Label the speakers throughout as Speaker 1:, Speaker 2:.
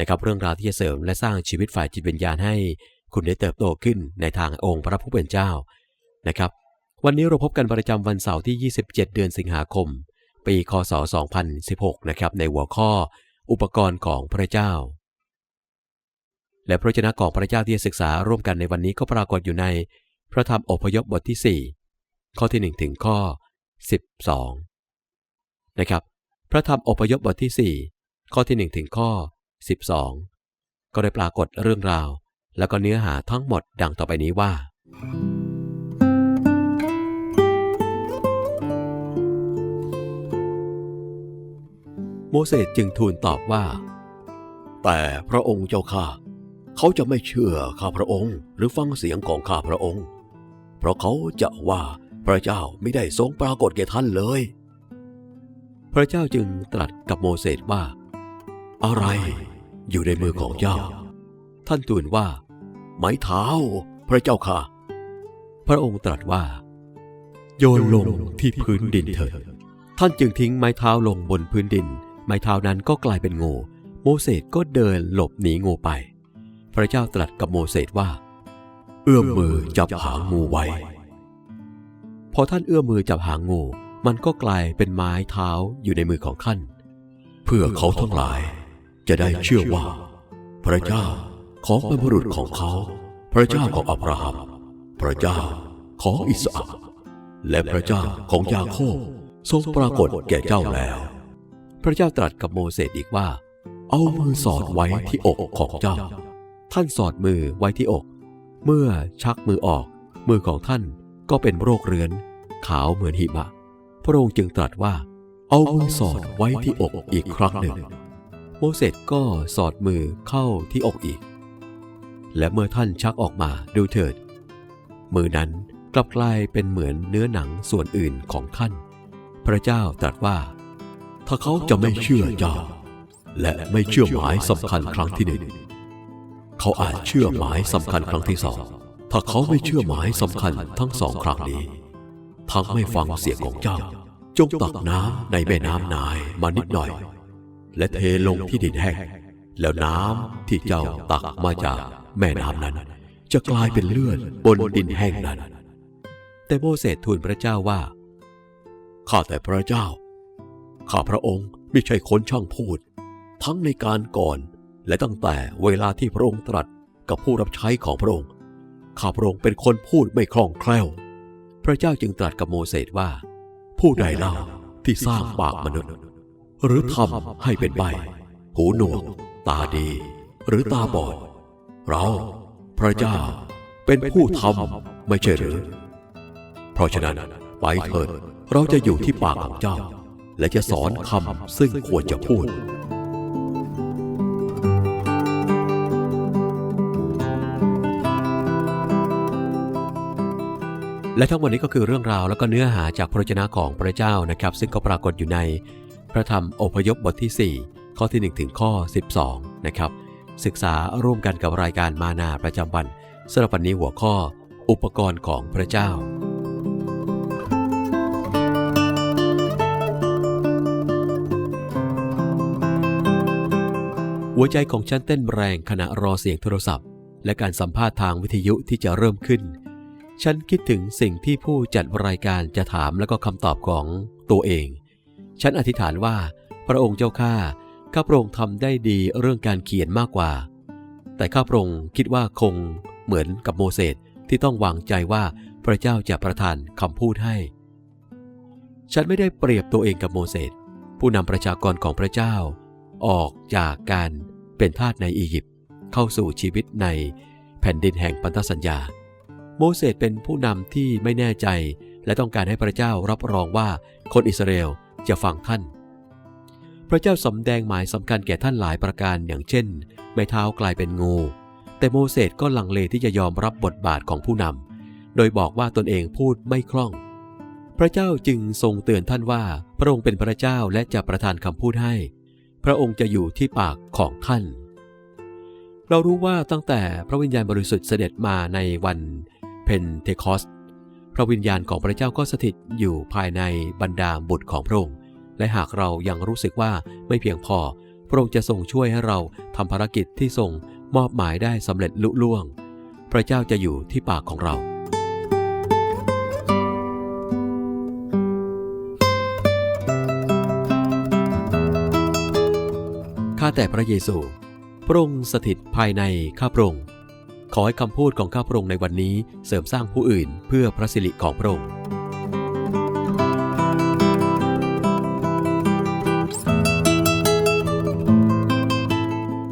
Speaker 1: นะครับเรื่องราวที่จะเสริมและสร้างชีวิตฝ่ายจิตวิญญาณให้ คุณได้เติบโตขึ้นในทางองค์พระผู้เป็นเจ้านะครับ วันนี้เราพบกันประจำวันเสาร์ที่ 27 เดือนสิงหาคม ปีคศ 2016 นะครับในหัวข้อ อุปกรณ์ของพระเจ้า และพระเจ้าของพระเจ้าที่จะศึกษาร่วมกันในวันนี้ก็ปรากฏอยู่ใน พระธรรมอพยพบทที่ 4 ข้อที่ 1 ถึงข้อ 12 นะครับ พระธรรมอพยพบทที่ 4 ข้อที่ 1 ถึงข้อ 12 ก็ได้ปรากฏเรื่องราว แล้วก็เนื้อหาทั้งหมดดังต่อไปนี้ว่า โมเสสจึงทูลตอบว่า แต่พระองค์เจ้าข้าเขาจะไม่เชื่อข้าพระองค์หรือฟังเสียงของข้าพระองค์ เพราะเขาจะว่าพระเจ้าไม่ได้ทรงปรากฏแก่ท่านเลย พระเจ้าจึงตรัสกับโมเสสว่า อะไร อยู่ในมือของเจ้า ท่านทูลว่า ไม้เท้า พระเจ้าค่ะ พระองค์ตรัสว่า โยนลงที่พื้นดินเถิดท่านจึงทิ้งไม้เท้าลงบนพื้นดิน ไม้เท้านั้นก็กลายเป็นงู โมเสสก็เดินหลบหนีงูไป พระเจ้าตรัสกับโมเสสว่า เอื้อมมือจับหางงูไว้ พอท่านเอื้อมมือจับหางงู มันก็กลายเป็นไม้เท้าอยู่ในมือของท่าน เพื่อเขาทั้งหลาย จะได้เชื่อว่า พระเจ้าของบรรพบุรุษของเขา พระเจ้าของอับราฮัม พระเจ้าของอิสอัคและพระเจ้าของยาโคบทรงปรากฏแก่เจ้าแล้ว พระเจ้าตรัสกับโมเสสอีกว่า เอามือสอดไว้ที่อกของเจ้า ท่านสอดมือไว้ที่อก เมื่อชักมือออก มือของท่านก็เป็นโรคเรื้อน ขาวเหมือนหิมะ พระองค์จึงตรัสว่า เอามือสอดไว้ที่อกอีกครั้งหนึ่ง โมเสสก็สอดมือเข้าที่อกอีก และเมื่อท่านชักออกมาดูเถิด มือนั้นกลับกลายเป็นเหมือนเนื้อหนังส่วนอื่นของท่าน พระเจ้าตรัสว่า ถ้าเขาจะไม่เชื่อเจ้า และไม่เชื่อหมายสำคัญครั้งที่หนึ่ง เขาอาจเชื่อหมายสำคัญครั้งที่สอง ถ้าเขาไม่เชื่อหมายสำคัญทั้งสองครั้งนี้ ทั้งไม่ฟังเสียงของเจ้า จงตักน้ำในแม่น้ำนายมานิดหน่อย และเทลงที่ดินแห้งแล้วน้ำที่เจ้าตักมาจากแม่น้ำนั้น จะกลายเป็นเลือดบนดินแห้งนั้น แต่โมเสสทูลพระเจ้าว่า ข้าแต่พระเจ้า ข้าพระองค์ไม่ใช่คนช่างพูด ทั้งในการก่อนและตั้งแต่เวลาที่พระองค์ตรัสกับผู้รับใช้ของพระองค์ ข้าพระองค์เป็นคนพูดไม่คล่องแคล่ว พระเจ้าจึงตรัสกับโมเสสว่า ผู้ใดเล่าที่สร้างปากมนุษย์ หรือทำให้เป็นใบ หูหนวก ตาดี หรือตาบอด เรา พระเจ้าเป็นผู้ทำไม่ใช่หรือ เพราะฉะนั้นไปเถิดเราจะอยู่ที่ปากของเจ้า และจะสอนคำซึ่งควรจะพูดและทั้งหมดนี้ก็คือเรื่องราวแล้วก็เนื้อหาจากพระวจนะของพระเจ้านะครับ ซึ่งก็ปรากฏอยู่ใน พระธรรมอพยพบทที่ 4 ข้อที่ 1 ถึงข้อ 12 นะครับ ศึกษาร่วมกันกับรายการมานาประจำวันสำหรับวันนี้หัวข้อ อุปกรณ์ของพระเจ้า หัวใจของฉันเต้นแรงขณะรอเสียงโทรศัพท์ และการสัมภาษณ์ทางวิทยุที่จะเริ่มขึ้น ฉันคิดถึงสิ่งที่ผู้จัดรายการจะถามและก็คำตอบของตัวเอง ฉันอธิษฐานว่า พระองค์เจ้าข้าข้าพระองค์ทำได้ดีเรื่องการเขียนมากกว่า แต่ข้าพระองค์คิดว่าคงเหมือนกับโมเสสที่ต้องวางใจว่าพระเจ้าจะประทานคำพูดให้ ฉันไม่ได้เปรียบตัวเองกับโมเสสผู้นำประชากรของพระเจ้า ออกจากการเป็นทาสในอียิปต์เข้าสู่ชีวิตในแผ่นดินแห่งพันธสัญญา โมเสสเป็นผู้นำที่ไม่แน่ใจ และต้องการให้พระเจ้ารับรองว่าคนอิสราเอล จะฟังท่าน พระเจ้าสำแดงหมายสำคัญแก่ท่านหลายประการอย่างเช่น ไม้เท้ากลายเป็นงู แต่โมเสสก็ลังเลที่จะยอมรับบทบาทของผู้นำ โดยบอกว่าตนเองพูดไม่คล่อง พระเจ้าจึงทรงเตือนท่านว่า พระองค์เป็นพระเจ้าและจะประทานคำพูดให้ พระองค์จะอยู่ที่ปากของท่าน เรารู้ว่าตั้งแต่พระวิญญาณบริสุทธิ์เสด็จมาในวันเพนเทคอส พระวิญญาณของพระเจ้าก็สถิตอยู่ภายในบรรดาบุตรของพระองค์ และหากเรายังรู้สึกว่าไม่เพียงพอ พระองค์จะทรงช่วยให้เราทำภารกิจที่ทรงมอบหมายได้สำเร็จลุล่วง พระเจ้าจะอยู่ที่ปากของเราข้าแต่พระเยซู พระองค์สถิตภายในข้าพระองค์ ขอให้คำพูดของข้าพระองค์ในวันนี้เสริมสร้างผู้อื่นเพื่อพระสิริของพระองค์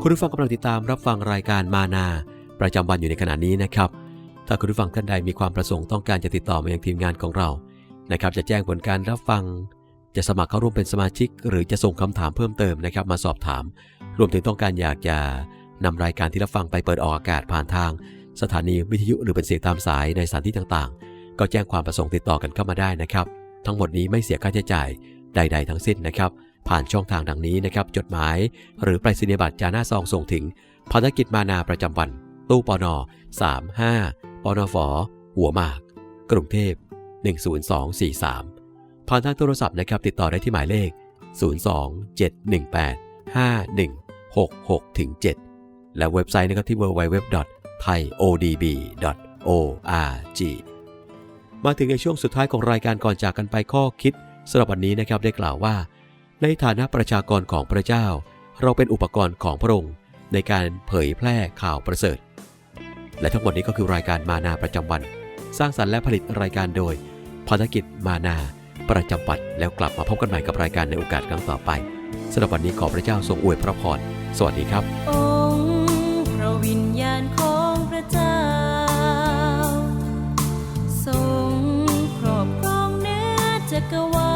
Speaker 1: คุณผู้ฟังกำลังติดตามรับฟังรายการมานา ประจำวันอยู่ในขณะนี้นะครับ ถ้าคุณผู้ฟังท่านใดมีความประสงค์ต้องการจะติดต่อมายังทีมงานของเรานะครับ จะแจ้งผลการรับฟัง จะสมัครเข้าร่วมเป็นสมาชิก หรือจะส่งคำถามเพิ่มเติมนะครับ มาสอบถาม รวมถึงต้องการอยากจะ นำรายการที่รับฟังไปเปิดออกอากาศผ่านทาง สถานีวิทยุหรือเป็นเสียงตามสายในสถานที่ต่างๆ ก็แจ้งความประสงค์ติดต่อกันเข้ามาได้นะครับ ทั้งหมดนี้ไม่เสียค่าใช้จ่ายใด ๆ ทั้งสิ้นนะครับ ผ่านช่องทางดังนี้นะครับ จดหมายหรือไปรษณียบัตรจาหน้าซองส่งถึงภารกิจมานาประจำวัน ตู้ปอนอ35ปอนอฝหัวหมาก กรุงเทพ 10243 ผ่านทางโทรศัพท์นะครับ ติดต่อได้ที่หมายเลข 027185166-7 และเว็บไซต์นะครับที่ www.thaiodb.org มาถึงในช่วงสุดท้ายของรายการก่อนจากกันไปข้อคิดสำหรับวันนี้นะครับได้กล่าวว่า ในฐานะประชากรของพระเจ้า เราเป็นอุปกรณ์ของพระองค์ในการเผยแพร่ข่าวประเสริฐ และทั้งหมดนี้ก็คือรายการมานาประจำวัน สร้างสรรค์และผลิตรายการโดยภารกิจมานาประจำวันแล้วกลับมาพบกันใหม่กับรายการในโอกาสครั้งต่อไปสำหรับวันนี้ขอพระเจ้าทรงอวยพระพรสวัสดีครับ
Speaker 2: กรวา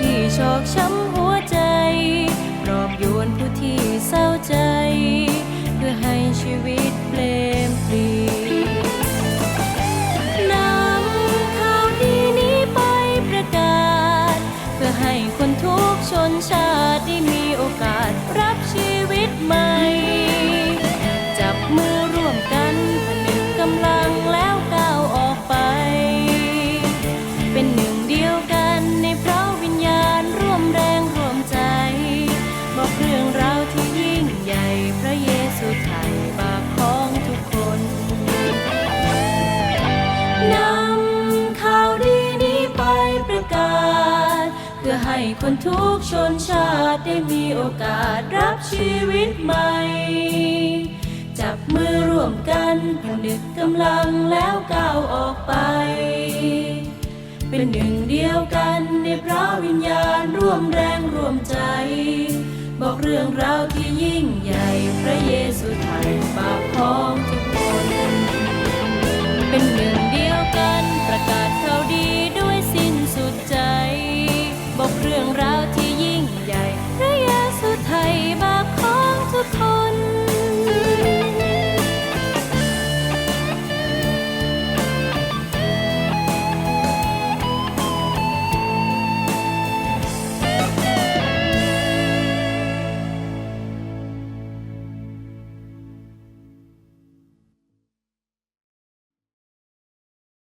Speaker 2: ที่ชอกช้ำ นำข่าวดีนี้ไปประกาศ เพื่อให้คนทุกชนชาติได้มีโอกาสรับชีวิตใหม่ จับมือร่วมกันผนึกกำลังแล้วก้าวออกไป เป็นหนึ่งเดียวกันในพระวิญญาณร่วมแรงร่วมใจ บอกเรื่องราวที่ยิ่งใหญ่พระเยซูไถ่บาปของ